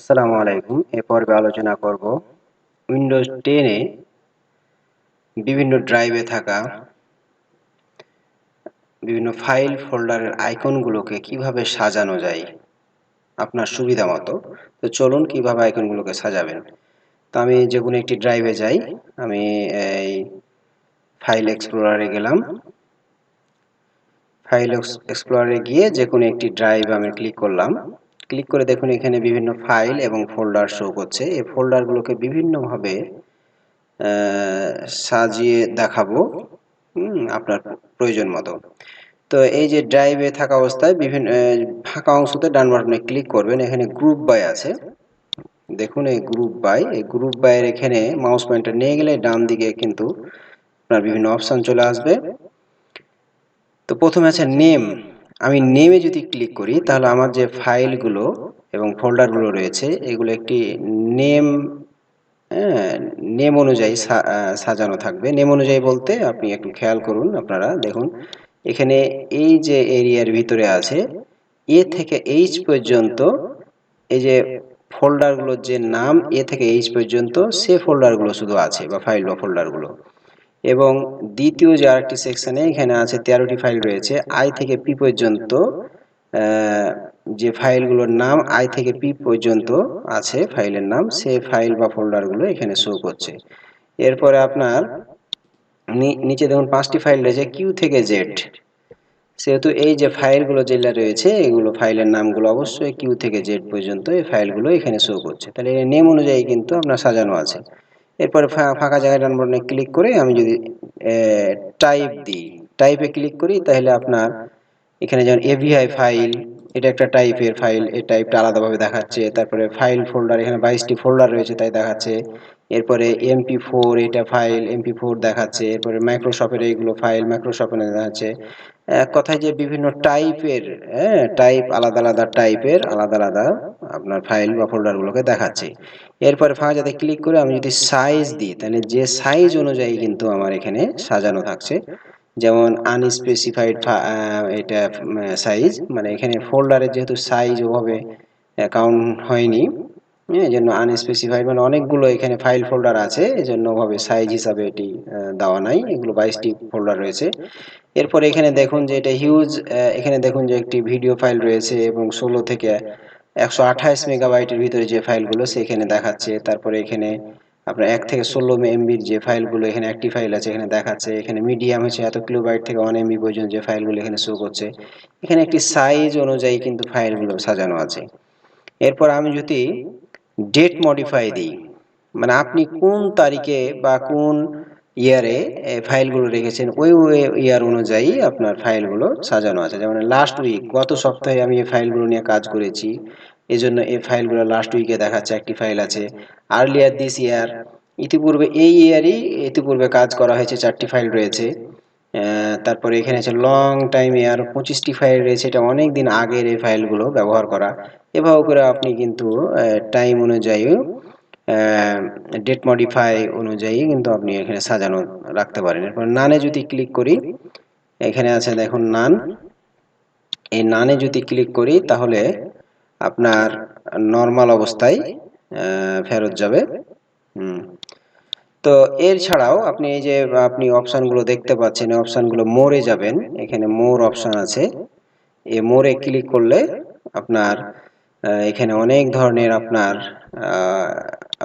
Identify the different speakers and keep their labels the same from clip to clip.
Speaker 1: আসসালামু আলাইকুম। এ পর্বে আলোচনা করব উইন্ডোজ টেনে বিভিন্ন ড্রাইভে থাকা বিভিন্ন ফাইল ফোল্ডারের আইকনগুলোকে কীভাবে সাজানো যায়, আপনার সুবিধা মতো। তো চলুন কীভাবে আইকনগুলোকে সাজাবেন। তো আমি যে কোনো একটি ড্রাইভে যাই, আমি এই ফাইল এক্সপ্লোরারে গেলাম। ফাইল এক্সপ্লোরারে গিয়ে যে কোনো একটি ড্রাইভ আমি ক্লিক করলাম। ক্লিক করে দেখুন এখানে বিভিন্ন ফাইল এবং ফোল্ডার শো করছে। এই ফোল্ডারগুলোকে বিভিন্নভাবে সাজিয়ে দেখাবো আপনার প্রয়োজন মতো। তো এই যে ড্রাইভে থাকা অবস্থায় বিভিন্ন ফাঁকা অংশতে ডান বাটনে ক্লিক করবেন। এখানে গ্রুপ বাই আছে। দেখুন এই গ্রুপ বাই এই গ্রুপ বাইয়ের এখানে মাউস পয়েন্টার নিয়ে গেলে ডান দিকে কিন্তু আপনার বিভিন্ন অপশান চলে আসবে। তো প্রথমে আছে নেম আমি নেমে যদি ক্লিক করি, তাহলে আমার যে ফাইলগুলো এবং ফোল্ডারগুলো রয়েছে, এগুলো একটি নেম হ্যাঁ নেম অনুযায়ী সাজানো থাকবে। নেম অনুযায়ী বলতে আপনি একটু খেয়াল করুন আপনারা, দেখুন। এখানে এই যে এরিয়ার ভিতরে আছে, এ থেকে এইচ পর্যন্ত এই যে ফোল্ডারগুলোর যে নাম, এ থেকে এইচ পর্যন্ত সে ফোল্ডারগুলো শুধু আছে বা ফাইল বা ফোল্ডারগুলো এবং দ্বিতীয় যে আরেকটি সেকশনে এখানে আছে তেরোটি ফাইল রয়েছে আই থেকে পি পর্যন্ত যে ফাইলগুলোর নাম আই থেকে পি পর্যন্ত আছে ফাইলের নাম সে ফাইল বা ফোল্ডারগুলো এখানে শো করছে। এরপরে আপনার নিচে দেখুন পাঁচটি ফাইল রয়েছে কিউ থেকে জেড সেহেতু এই যে ফাইলগুলো যেগুলো রয়েছে, এগুলো ফাইলের নামগুলো অবশ্যই কিউ থেকে জেড পর্যন্ত এই ফাইলগুলো এখানে শো করছে। তাহলে নেম অনুযায়ী কিন্তু আপনার সাজানো আছে। এরপরে ফাঁকা জায়গায় ডান বাটনে ক্লিক করে আমি যদি টাইপ দিই। টাইপে ক্লিক করি, তাহলে আপনার এখানে যেমন এভিআই ফাইল এটা একটা টাইপের ফাইল এই টাইপটা আলাদাভাবে দেখাচ্ছে। তারপরে ফাইল ফোল্ডার এখানে বাইশটি ফোল্ডার রয়েছে তাই দেখাচ্ছে। এরপরে এমপি ফোর এটা ফাইল এমপি ফোর দেখাচ্ছে। এরপরে মাইক্রোসফটের এইগুলো ফাইল মাইক্রোসফটে দেখাচ্ছে। এক কথায় যে বিভিন্ন টাইপের হ্যাঁ টাইপ আলাদা আলাদা টাইপের আলাদা আলাদা আপনার ফাইল বা ফোল্ডারগুলোকে দেখাচ্ছে। এরপরে ফাঁকা যাতে ক্লিক করে আমি যদি সাইজ দিই তাহলে যে সাইজ অনুযায়ী কিন্তু আমার এখানে সাজানো থাকছে। যেমন আনস্পেসিফাইড এটা সাইজ মানে এখানে ফোল্ডারের যেহেতু সাইজ ওভাবে কাউন্ট হয়নি এই জন্য আনস্পেসিফাইড মানে অনেকগুলো এখানে ফাইল ফোল্ডার আছে, এই জন্য ওভাবে সাইজ হিসাবে এটি দেওয়া নাই, এগুলো বাইশটি ফোল্ডার রয়েছে। এরপর এখানে দেখুন যে এটা হিউজ এখানে দেখুন যে একটি ভিডিও ফাইল রয়েছে এবং ষোলো থেকে একশো আঠাইশ মেগাবাইটের ভিতরে যে ফাইলগুলো সেখানে দেখাচ্ছে। তারপরে এখানে আপনার এক থেকে ষোলো এমবির যে ফাইলগুলো এখানে একটি ফাইল আছে, এখানে দেখাচ্ছে, এখানে মিডিয়াম হচ্ছে এত কিলোবাইট থেকে ওয়ান এমবি পর্যন্ত যে ফাইলগুলো এখানে শো করছে। এখানে একটি সাইজ অনুযায়ী কিন্তু ফাইলগুলো সাজানো আছে। এরপর আমি যদি ডেট মডিফাই দিই মানে আপনি কোন তারিখে বা কোন ইয়ারে ফাইলগুলো রেখেছেন, ওই ইয়ার অনুযায়ী আপনার ফাইলগুলো সাজানো আছে। যেমন লাস্ট উইক গত সপ্তাহে আমি এই ফাইলগুলো নিয়ে কাজ করেছি। এজন্য এই ফাইলগুলো লাস্ট উইকে দেখাচ্ছে, একটি ফাইল আছে আর্লিয়ার দিস ইয়ার ইতিপূর্বে এই ইয়ারই ইতিপূর্বে কাজ করা হয়েছে, চারটি ফাইল রয়েছে। তারপরে এখানে আছে লং টাইম ইয়ার পঁচিশটি ফাইল রয়েছে, এটা অনেক দিন আগের এই ফাইলগুলো ব্যবহার করা। এভাবে করে আপনি কিন্তু টাইম অনুযায়ী ডেট মডিফাই অনুযায়ী কিন্তু আপনি এখানে সাজানো রাখতে পারেন। এরপর নানে যদি ক্লিক করি, এখানে আছে দেখুন নান এই নানে যদি ক্লিক করি, তাহলে আপনার নর্মাল অবস্থায় ফেরত যাবে। তো এর ছাড়াও আপনি এই যে, আপনি অপশানগুলো দেখতে পাচ্ছেন অপশানগুলো মোরে যাবেন। এখানে মোর অপশান আছে। এ মোরে ক্লিক করলে আপনার এখানে অনেক ধরনের আপনার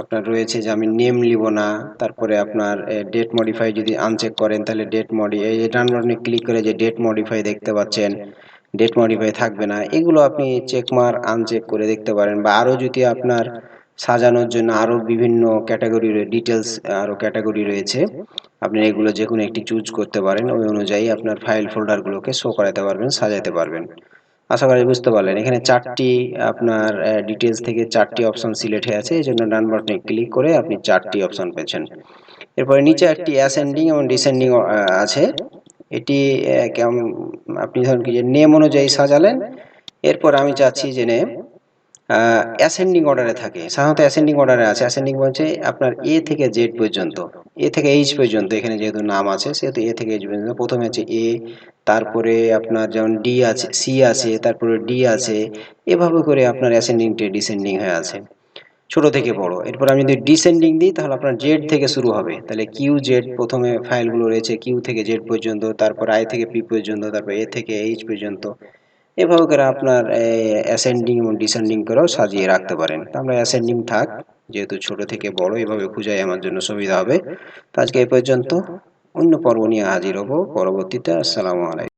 Speaker 1: আপনার রয়েছে যে আমি নেম লিব না। তারপরে আপনার ডেট মডিফাই যদি আনচেক করেন, তাহলে ডেট মডি এই যে বাটনে ক্লিক করে যে ডেট মডিফাই দেখতে পাচ্ছেন। ডেট মডিফাই থাকবে না, এগুলো আপনি চেক মার আনচেক করে দেখতে পারেন বা আরও যদি আপনার সাজানোর জন্য আরও বিভিন্ন ক্যাটাগরি ডিটেলস আরও ক্যাটাগরি রয়েছে, আপনি এগুলো যে কোনো একটি চুজ করতে পারেন, ওই অনুযায়ী আপনার ফাইল ফোল্ডারগুলোকে শো করাতে পারবেন সাজাতে পারবেন। আশা করি বুঝতে পারলেন, এখানে চারটি আপনার ডিটেলস থেকে চারটি অপশন সিলেক্ট হয়ে আছে, এই জন্য ডান বাটনে ক্লিক করে আপনি চারটি অপশন পেয়েছেন। এরপরে নিচে একটি অ্যাসেন্ডিং এবং ডিসেন্ডিং আছে। এটি আপনি ধরুন কি যে নেম অনুযায়ী সাজালেন, এরপর আমি চাচ্ছি যে নেম অ্যাসেন্ডিং অর্ডারে থাকে। সাধারণত অ্যাসেন্ডিং অর্ডারে আছে। অ্যাসেন্ডিং বলছে আপনার এ থেকে জেড পর্যন্ত। এ থেকে এইচ পর্যন্ত, এখানে যেহেতু নাম আছে, সেহেতু এ থেকে এইচ পর্যন্ত। প্রথমে আছে এ তারপরে আপনার যেমন ডি আছে সি আছে, তারপরে ডি আছে, এভাবে করে আপনার অ্যাসেন্ডিং টে ডিসেন্ডিং হয়ে আছে। ছোট থেকে বড়। এরপর আমি যদি ডিসেন্ডিং দিই, তাহলে আপনার জেড থেকে শুরু হবে। তাহলে কিউ জেড প্রথমে ফাইলগুলো রয়েছে কিউ থেকে জেড পর্যন্ত, তারপর আই থেকে পি পর্যন্ত, তারপর এ থেকে এইচ পর্যন্ত। এভাবে করে আপনার অ্যাসেন্ডিং এবং ডিসেন্ডিং করেও সাজিয়ে রাখতে পারেন। আমরা অ্যাসেন্ডিং থাক, যেহেতু ছোট থেকে বড়, এভাবে খুঁজাই আমার জন্য সুবিধা হবে। তো আজকে এ পর্যন্ত। অন্য পর্ব নিয়ে হাজির হব। পরবর্তীতে আসসালামু আলাইকুম।